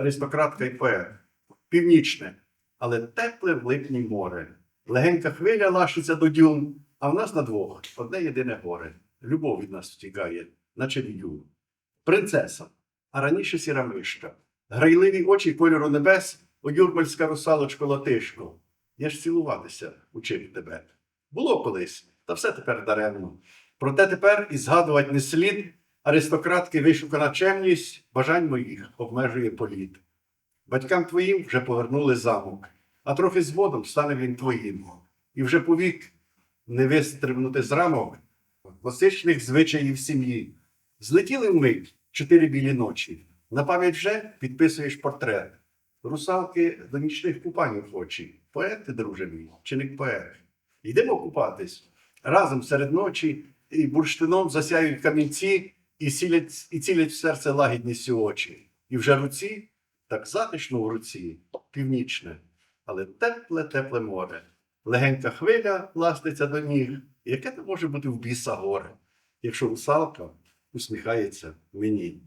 аристократка і поет. Північне, але тепле в липні море. Легенька хвиля лашиться до дюн, а в нас на двох одне єдине горе. Любов від нас втікає, наче в'юн. Принцеса, а раніше сіра мишка. Грайливі очі кольору небес, о юрмальська русалочко латишко. Я ж цілуватися учив тебе. Було колись, та все тепер даремно. Проте тепер і згадувати не слід, аристократки вишукана чемність, бажань моїх обмежує політ. Батькам твоїм вже повернули замок, а трохи згодом стане він твоїм. І вже повік не вистрибнути з рамок класичних звичаїв сім'ї. Злетіли вмить чотири білі ночі. На пам'ять вже підписуєш портрет. Русалки до нічних купань охочі. Поет ти, друже мій, чи не поет? Йдемо купатись. Разом серед ночі і бурштином засяють камінці, і цілять, і цілять в серце лагідністю очі. І вже руці, так затишно в руці, північне, але тепле, тепле море. Легенька хвиля ластиться до ніг. Яке це може бути в біса горе, якщо русалка усміхається мені?